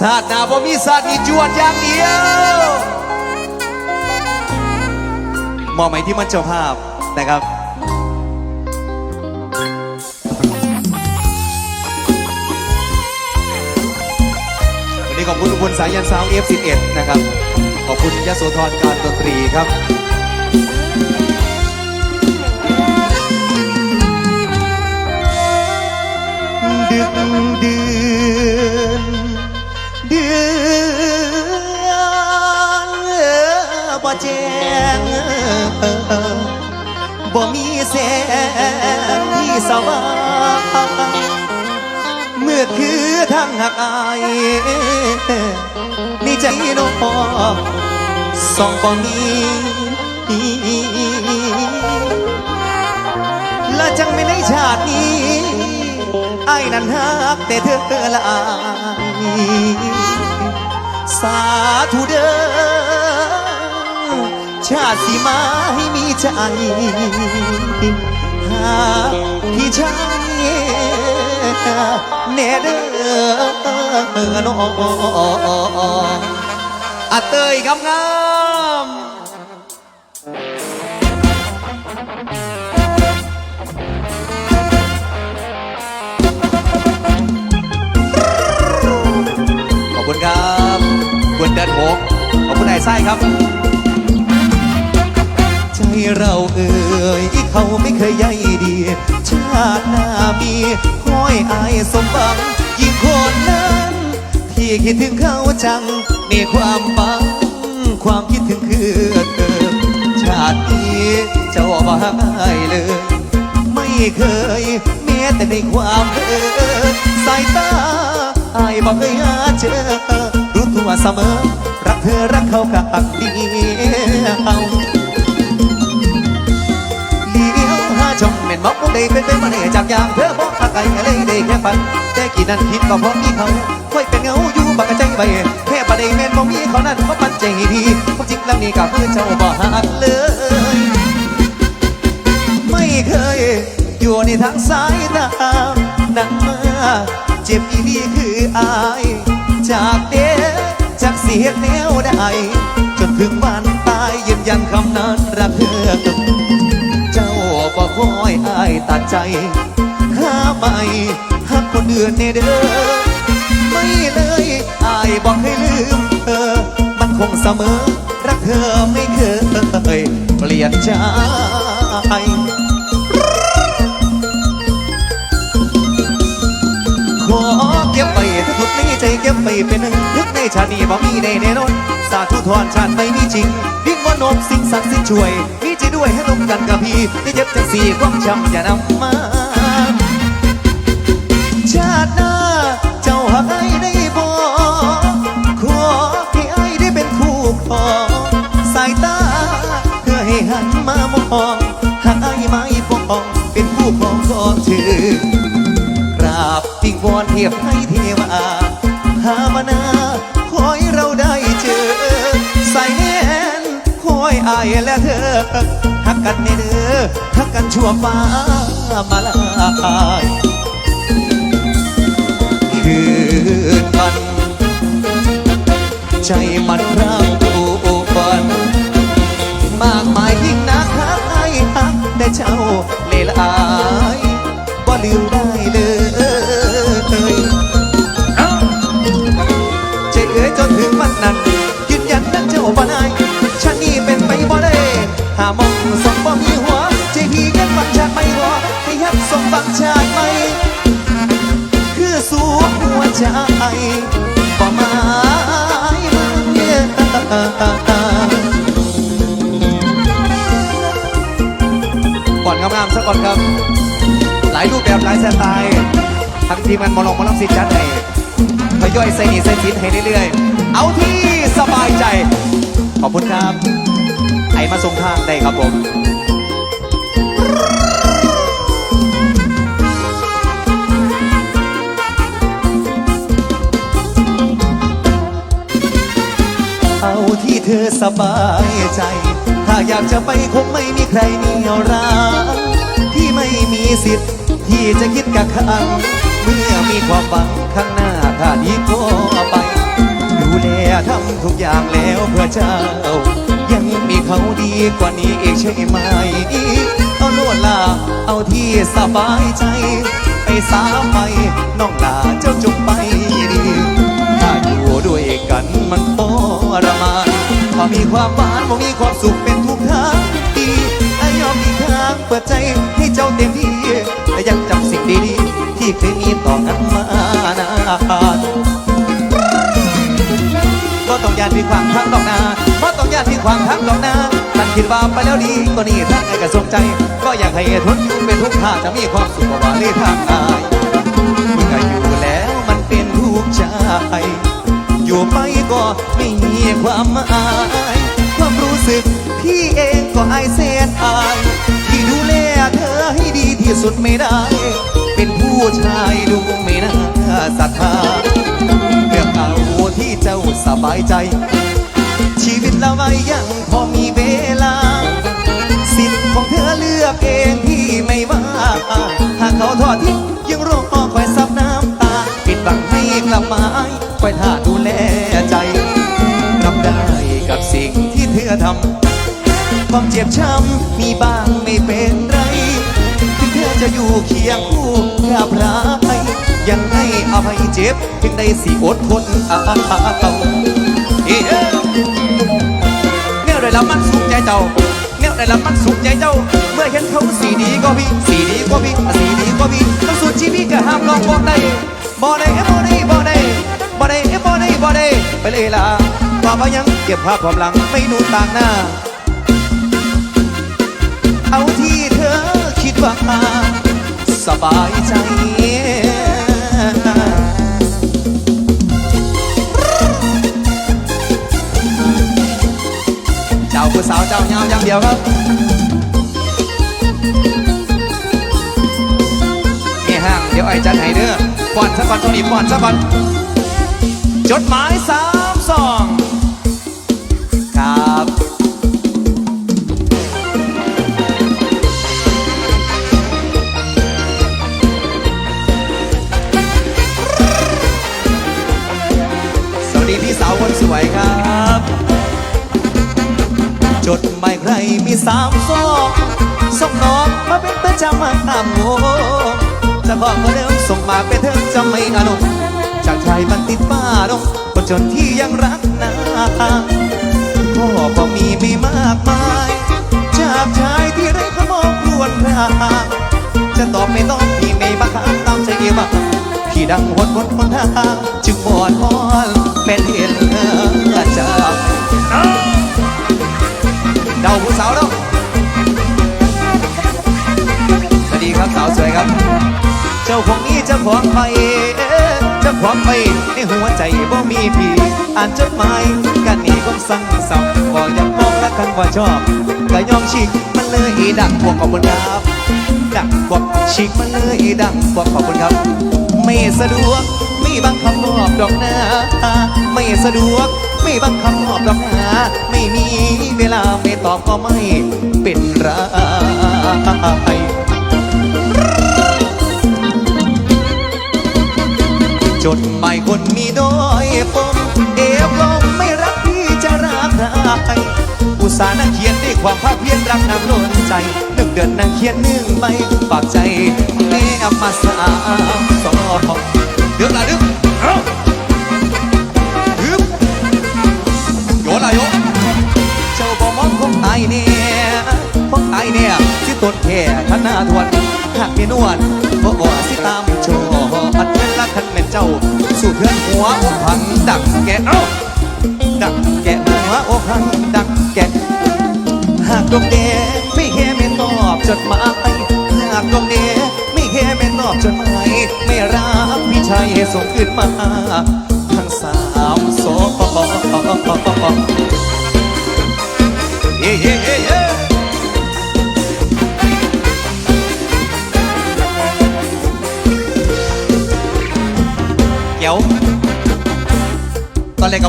ศาสตร์นาบ่มีศาสตร์อีจวดอย่างเดียวมอบหมายที่มันเจ้าภาพนะครับวันนี้ขอบคุณทุกคนสายันสาว F11 นะครับ ขอบคุณยโสธรการดนตรีครับ แจ้งบ่มีแสงที่สว่างเมืดคือทางหักอายนี่ใจน้องส่องบ่มีและจังไม่ในชาตินี้ไอ้นั้นฮักแต่เธอละอายสาธุเด้อ ชาติสีมาให้มีใจหาพี่ชายแน่เด้อน้องอาเตยงามงามๆขอบคุณครับคุณเดินหกขอบคุณนายไส้ครับ เราเอ่ยเขาไม่เคยใยดี ชาติหน้ามีห้อยอายสมบังยิ่งคนนั้น ที่คิดถึงเขาจัง มีความบัง ความคิดถึงคือเธอชาตินี้เจ้าบ่ให้เลย ไม่เคยแม้แต่ในความเพ้อสายตาอายบอกเคยหาเจอรู้ตัวเสมอ รักเธอรักเขากับเดียวเได้เป็นไปมาได้จากอย่างเธอบอกอาไกลเลยได้แค่ฝันแต่กี่นั้นคิดก็เพราะมีเขาค่อยเป็นเงาอยู่บักใจไปแค่ประเดี๋ยวแม่นบ่มีเขานั้นเพราะมันใจดีความจริงแล้วนี่ก็คือเจ้าบ่หักเลย ไม่เคย อยู่ในทางสายตานั่งมาเจ็บอีดีคืออาย จากเด็กจากเสียแนวได้จนถึงวันตายยืนยันคำนั้นรักเธอ ตัดใจหาไม่หักคนอื่นเนเด้อไม่เลยอายบอกให้ลืมเธอ มันคงเสมอ รักเธอไม่เคย เปลี่ยนใจขอเก็บไปทุกทุกใจเก็บไปเป็นหนึ่งทึกในชาตินี้บ่มีในแน่นอนสาธุทอนชาติไม่มีจริงวิ่งว่านมสิ่งศักดิ์สิทธิ์ช่วย ด้วยให้ลงกันกับพี่ที่เจ็บจากสี่ความช้ำอย่านำมา ชาติหน้าเจ้าหักไอ้ได้บ่ขอให้ไอ้ได้เป็นคู่ครองสายตา เพื่อให้หันมามองหากไอ้ไม่ปองเป็นคู่ครองของเธอกราบติงวอนเทียบให้เทวาหามานา อยอายและเธอทักกันในเด้อทักกันชั่วฟ้ามาลายคืนวัน ใจมันร่างผู้ฝัน มากมายยิ่งนักหากไอ้หักแต่เจ้าเลลา ใจบ่หมายมึงเนี่ยก่อนงามๆสักก่อนครับ หลายรูปแบบหลายสไตล์ทั้งทีมงานมอลงมอลำสิจัดให้ทยอยใส่นีใส่สินให้เรื่อยๆ เอาที่สบายใจ ขอบคุณครับไอมาส่งทางได้ครับผม เธอสบายใจ ถ้าอยากจะไปคงไม่มีใครเหนียวรักที่ไม่มีสิทธิ์ที่จะคิดกับขังเมื่อมีความหวังข้างหน้าถ้าดีก็ไป ดูแลทำทุกอย่างแล้วเพื่อเจ้า ยังมีเขาดีกว่านี้อีกใช่ไหม เอาโลดลาเอาที่สบายใจ ไปสาไปน้องลาเจ้าจงไปานพอมีความหวานพอมีความสุขเป็นทุกทางดีไอ้ยอมอีกทางเปิดใจให้เจ้าเต็มที่แต่ยังจำสิ่งดีๆที่เคยมีต่อกันมานานก็ต้องยานพี่ความทั้งดอกนาเพราะต้องยานพี่ความทั้งดอกนาท่านคิดว่าไปแล้วดีก็นี่ทาไอ้กระสมใจ ก็อยากให้ทนอยู่เป็นทุกท่าจะมีความสุขกว่าเลยทางอายเมื่ออยู่แล้วมันเป็นทุกข์ใจ อยู่ไปก็ไม่มีความอาย ความรู้สึกพี่เองก็อายเสียดอายที่ดูแลเธอให้ดีที่สุดไม่ได้ เป็นผู้ชายดูไม่น่าศรัทธาเพื่อเอาที่เจ้าสบายใจ ชีวิตเราไว้ยังพอมี ความเจ็บช้ำมีบ้างไม่เป็นไร ถึงเธอจะอยู่เคียงคู่กับรายยังให้อภัยเจ็บถึงได้สิอดทนเอาเอ้ยแนวได้รับมันสุขใจเจ้าแนวได้รับมันสุขใจเจ้า เมื่อเห็นเขาสีดีก็พี่สีดีก็พี่สีดีก็พี่ต้องสุดชีวิตก็ห้ามลองบอกได้บอกได้เอ้บอกได้บอกได้บอกได้เอ้บอกได้บอกได้ไปเลยล่ะต่อไปยังเก็บภาพความหลังไม่ดูต่างหน้า เอาที่เธอคิดว่าสบายใจเจ้าผู้สาวเจ้าเงาอย่างเดียวครับนี่ห้างเดี๋ยวไอ้จัดให้เด้อป้อนสักก่อนตรงนี้ป้อนสักก่อนจดหมายสา สามซองส่งน้องมาเป็นประจำมาตามโมจะบอกก็เดิมส่งมาเป็นเธอจะไม่อนุจากชายมันติดป้าดงคนจนที่ยังรักนาพ่อก็มีไม่มากมาย จากชายที่ไร้ขมองรวนรางจะตอบไม่ต้องพี่ไม่บังคับตามใจบ้างพี่ดังหดหดหนทางจึงบอดอ่อนเป็นเห็น เจ้าของนี้เจ้าของไปเจ้าของไปในหัวใจบ่มีพี่อ่านจดหมายกันนี่ก็สั่งสับบอกอยากบอกและกันว่าชอบก็ยอมชิกมันเลยดังพวกขอบคุณครับดังพวกชิกมันเลยดังพวกขอบคุณครับ ไม่สะดวกไม่บังคับมอบดอกนาไม่สะดวกไม่บังคับมอบดอกนาไม่มีเวลาไม่ตอบก็ไม่เป็นไร ดหมายคนมีน้อยปมเอวลงไม่รักพี่จะรักใครอุตส่าห์นั่งเขียนด้วยความภาคเพียรรักน้ำล้นใจหนึ่งเดือนนั่งเขียนหนึ่งใบฝากใจแม่มาสามสองเดือดละดึกเอ้าฮึบโยนละโยนเจ้าบ่มองของไอเนี่ยของไอเนี่ยสิตดแค่ขนาทวนหากมีนวลบ่บ่สิตาม เพื่อนหัวอกหังดักแกะเอ้าดักแกะหัวอกหังดักแกะหากดอกแดงไม่แค่ไม่ตอบจดหมายหากดอกแดงไม่แค่ไม่ตอบจดหมายไม่รับพี่ชายส่งขึ้นมาทั้งสามโซ่เฮ้เฮ้เฮ้ ยว ตอนแรกก็